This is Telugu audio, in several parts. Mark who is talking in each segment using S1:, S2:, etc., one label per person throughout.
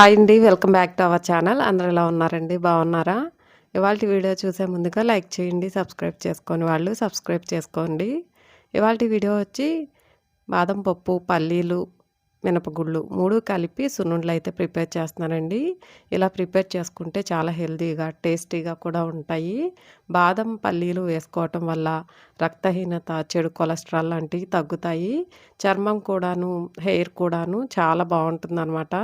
S1: హాయ్ అండి welcome back to our channel. అందరూ ఎలా ఉన్నారండి? బాగున్నారా? ఇవాళ వీడియో చూసే ముందుగా లైక్ చేయండి సబ్స్క్రైబ్ చేసుకొని వాళ్ళు సబ్స్క్రైబ్ చేసుకోండి. ఇవాళ వీడియో వచ్చి బాదం పప్పు పల్లీలు మినపగుళ్ళు మూడు కలిపి సున్నుండలు అయితే ప్రిపేర్ చేస్తున్నానండి. ఇలా ప్రిపేర్ చేసుకుంటే చాలా హెల్తీగా టేస్టీగా కూడా ఉంటాయి. బాదం పల్లీలు వేసుకోవటం వల్ల రక్తహీనత చెడు కొలెస్ట్రాల్ లాంటివి తగ్గుతాయి. చర్మం కూడాను హెయిర్ కూడాను చాలా బాగుంటుందన్నమాట.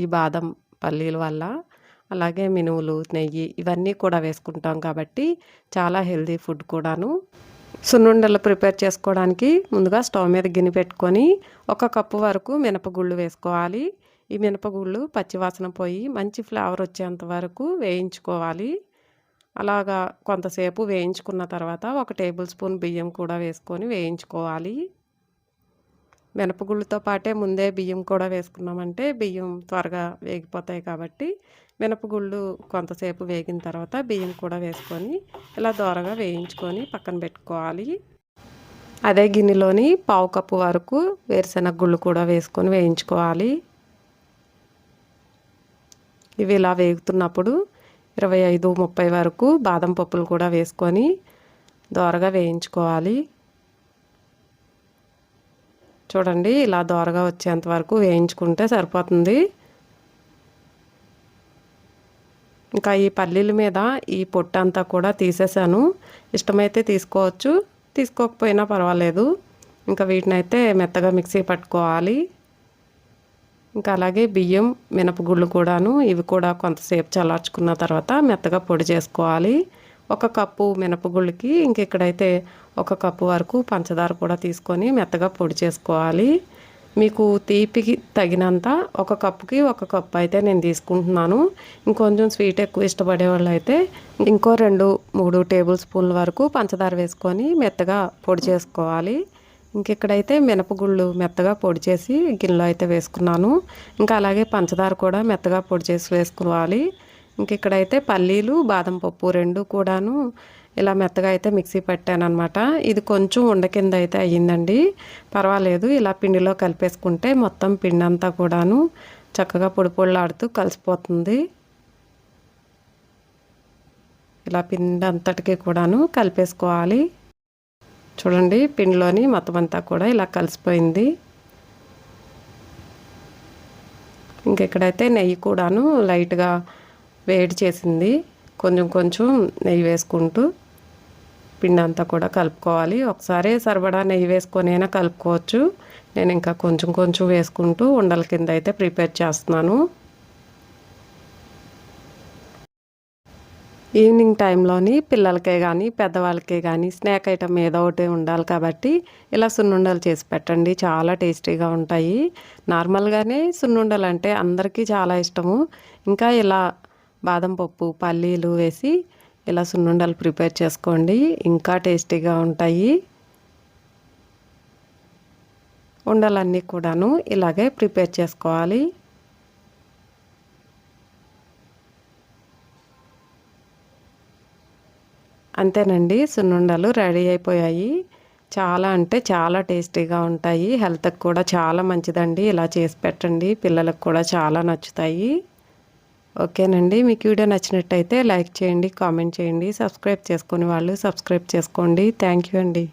S1: ఈ బాదం పల్లీల వల్ల అలాగే మినుములు నెయ్యి ఇవన్నీ కూడా వేసుకుంటాం కాబట్టి చాలా హెల్దీ ఫుడ్ కూడాను. సున్నుండలు ప్రిపేర్ చేసుకోవడానికి ముందుగా స్టవ్ మీద గిన్నె పెట్టుకొని ఒక కప్పు వరకు మినపగుళ్ళు వేసుకోవాలి. ఈ మినపగుళ్ళు పచ్చివాసన పోయి మంచి ఫ్లేవర్ వచ్చేంత వరకు వేయించుకోవాలి. అలాగా కొంతసేపు వేయించుకున్న తర్వాత ఒక టేబుల్ స్పూన్ బియ్యం కూడా వేసుకొని వేయించుకోవాలి. మినపగుళ్ళతో పాటే ముందే బియ్యం కూడా వేసుకున్నామంటే బియ్యం త్వరగా వేగిపోతాయి కాబట్టి మినపగుళ్ళు కొంతసేపు వేగిన తర్వాత బియ్యం కూడా వేసుకొని ఇలా దోరగా వేయించుకొని పక్కన పెట్టుకోవాలి. అదే గిన్నెలోని పావు కప్పు వరకు వేరుశెనగ గుళ్ళు కూడా వేసుకొని వేయించుకోవాలి. ఇవి ఇలా వేగుతున్నప్పుడు ఇరవై ఐదు ముప్పై వరకు బాదం పప్పులు కూడా వేసుకొని దోరగా వేయించుకోవాలి. చూడండి ఇలా దోరగా వచ్చేంత వరకు వేయించుకుంటే సరిపోతుంది. ఇంకా ఈ పల్లీల మీద ఈ పొట్టు అంతా కూడా తీసేసాను. ఇష్టమైతే తీసుకోవచ్చు తీసుకోకపోయినా పర్వాలేదు. ఇంకా వీటిని అయితే మెత్తగా మిక్సీ పట్టుకోవాలి. ఇంకా అలాగే బియ్యం మినపగుళ్ళు కూడాను ఇవి కూడా కొంతసేపు చల్లార్చుకున్న తర్వాత మెత్తగా పొడి చేసుకోవాలి. ఒక కప్పు మినపగుళ్ళకి ఇంక ఇక్కడైతే ఒక కప్పు వరకు పంచదార కూడా తీసుకొని మెత్తగా పొడి చేసుకోవాలి. మీకు తీపికి తగినంత ఒక కప్పుకి ఒక కప్పు అయితే నేను తీసుకుంటున్నాను. ఇంకొంచెం స్వీట్ ఎక్కువ ఇష్టపడే వాళ్ళు అయితే ఇంకో రెండు మూడు టేబుల్ స్పూన్ల వరకు పంచదార వేసుకొని మెత్తగా పొడి చేసుకోవాలి. ఇంక ఇక్కడైతే మినపగుళ్ళు మెత్తగా పొడి చేసి గిన్నెలో అయితే వేసుకున్నాను. ఇంకా అలాగే పంచదార కూడా మెత్తగా పొడి చేసి వేసుకోవాలి. ఇంక ఇక్కడైతే పల్లీలు బాదం పప్పు రెండు కూడాను ఇలా మెత్తగా అయితే మిక్సీ పెట్టానమాట ఇది కొంచెం ఉండ కింద అయితే అయ్యిందండి. పర్వాలేదు ఇలా పిండిలో కలిపేసుకుంటే మొత్తం పిండి అంతా కూడాను చక్కగా పొడి పొడిలాడుతూ కలిసిపోతుంది. ఇలా పిండి అంతటికి కూడాను కలిపేసుకోవాలి. చూడండి పిండిలోని మొత్తం అంతా కూడా ఇలా కలిసిపోయింది. ఇంకెక్కడైతే నెయ్యి కూడాను లైట్గా వేడి చేసింది. కొంచెం కొంచెం నెయ్యి వేసుకుంటూ పిండి అంతా కూడా కలుపుకోవాలి. ఒకసారి సరిపడా నెయ్యి వేసుకొని అయినా కలుపుకోవచ్చు. నేను ఇంకా కొంచెం కొంచెం వేసుకుంటూ ఉండల కింద అయితే ప్రిపేర్ చేస్తున్నాను. ఈవినింగ్ టైంలోని పిల్లలకే కానీ పెద్దవాళ్ళకే కానీ స్నాక్ ఐటమ్ ఏదో ఒకటి ఉండాలి కాబట్టి ఇలా సున్నుండలు చేసి పెట్టండి. చాలా టేస్టీగా ఉంటాయి. నార్మల్గానే సున్నుండలు అంటే అందరికీ చాలా ఇష్టము. ఇంకా ఇలా బాదం పప్పు పల్లీలు వేసి ఇలా సున్నుండలు ప్రిపేర్ చేసుకోండి. ఇంకా టేస్టీగా ఉంటాయి. ఉండలన్నీ కూడాను ఇలాగే ప్రిపేర్ చేసుకోవాలి. అంతేనండి సున్నుండలు రెడీ అయిపోయాయి. చాలా అంటే చాలా టేస్టీగా ఉంటాయి. హెల్త్కి కూడా చాలా మంచిదండి. ఇలా చేసి పెట్టండి. పిల్లలకు కూడా చాలా నచ్చుతాయి. ఓకేనండి. మీకు వీడియో నచ్చినట్టయితే లైక్ చేయండి కామెంట్ చేయండి సబ్స్క్రైబ్ చేసుకుని వాళ్ళు సబ్స్క్రైబ్ చేసుకోండి. థ్యాంక్ యూ అండి.